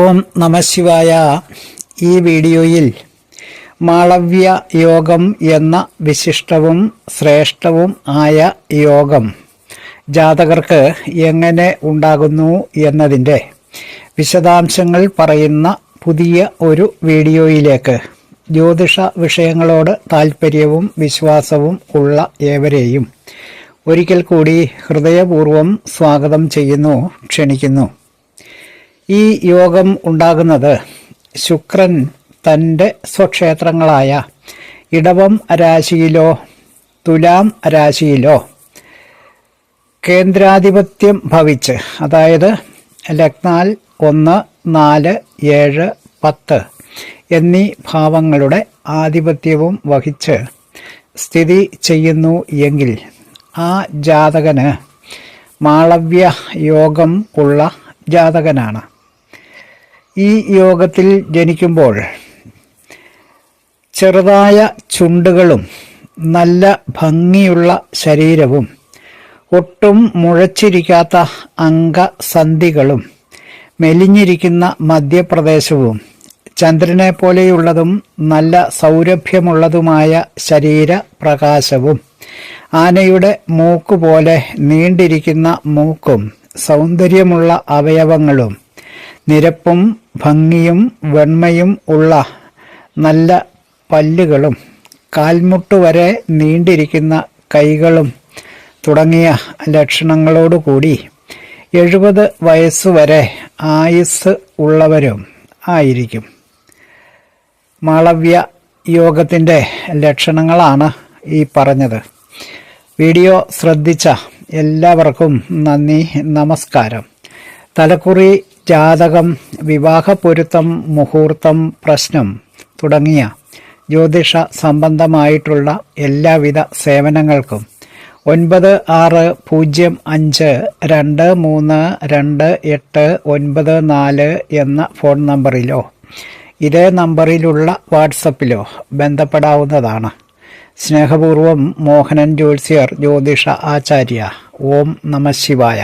ഓം നമശിവായ ഈ വീഡിയോയിൽ മാളവ്യ യോഗം എന്ന വിശിഷ്ടവും ശ്രേഷ്ഠവും ആയ യോഗം ജാതകർക്ക് എങ്ങനെ ഉണ്ടാകുന്നു എന്നതിന്റെ വിശദാംശങ്ങൾ പറയുന്ന പുതിയ ഒരു വീഡിയോയിലേക്ക്. ജ്യോതിഷ വിഷയങ്ങളോട് താൽപ്പര്യവും വിശ്വാസവും ഉള്ള ഏവരെയും ഒരിക്കൽ കൂടി ഹൃദയപൂർവം സ്വാഗതം ചെയ്യുന്നു ക്ഷണിക്കുന്നു. ഈ യോഗം ഉണ്ടാകുന്നത് ശുക്രൻ തന്റെ സ്വക്ഷേത്രങ്ങളായ ഇടവം രാശിയിലോ തുലാം രാശിയിലോ കേന്ദ്രാധിപത്യം ഭവിച്ച് അതായത് ലഗ്നാൽ ഒന്ന് നാല് ഏഴ് പത്ത് എന്നീ ഭാവങ്ങളുടെ ആധിപത്യവും വഹിച്ച് സ്ഥിതി ചെയ്യുന്നു എങ്കിൽ ആ ജാതകന് മാളവ്യ യോഗം ഉള്ള ജാതകനാണ്. ഈ യോഗത്തിൽ ജനിക്കുമ്പോൾ ചെറുതായ ചുണ്ടുകളും നല്ല ഭംഗിയുള്ള ശരീരവും ഒട്ടും മുഴച്ചിരിക്കാത്ത അംഗസന്ധികളും മെലിഞ്ഞിരിക്കുന്ന മധ്യപ്രദേശവും ചന്ദ്രനെ പോലെയുള്ളതും നല്ല സൗരഭ്യമുള്ളതുമായ ശരീരപ്രകാശവും ആനയുടെ മൂക്കുപോലെ നീണ്ടിരിക്കുന്ന മൂക്കും സൗന്ദര്യമുള്ള അവയവങ്ങളും നിരപ്പും ഭംഗിയും വെണ്മയും ഉള്ള നല്ല പല്ലുകളും കാൽമുട്ട് വരെ നീണ്ടിരിക്കുന്ന കൈകളും തുടങ്ങിയ ലക്ഷണങ്ങളോടുകൂടി എഴുപത് വയസ്സുവരെ ആയുസ് ഉള്ളവരും ആയിരിക്കും. മാളവ്യ യോഗത്തിന്റെ ലക്ഷണങ്ങളാണ് ഈ പറഞ്ഞത്. വീഡിയോ ശ്രദ്ധിച്ച എല്ലാവർക്കും നന്ദി നമസ്കാരം. തലക്കുറി ജാതകം വിവാഹപ്പൊരുത്തം മുഹൂർത്തം പ്രശ്നം തുടങ്ങിയ ജ്യോതിഷ സംബന്ധമായിട്ടുള്ള എല്ലാവിധ സേവനങ്ങൾക്കും ഒൻപത് ആറ് പൂജ്യം അഞ്ച് രണ്ട് മൂന്ന് രണ്ട് എട്ട് ഒൻപത് നാല് എന്ന ഫോൺ നമ്പറിലോ ഇതേ നമ്പറിലുള്ള വാട്സപ്പിലോ ബന്ധപ്പെടാവുന്നതാണ്. സ്നേഹപൂർവം മോഹനൻ ജോത്സ്യർ ജ്യോതിഷ ആചാര്യ ഓം നമ ശിവായ.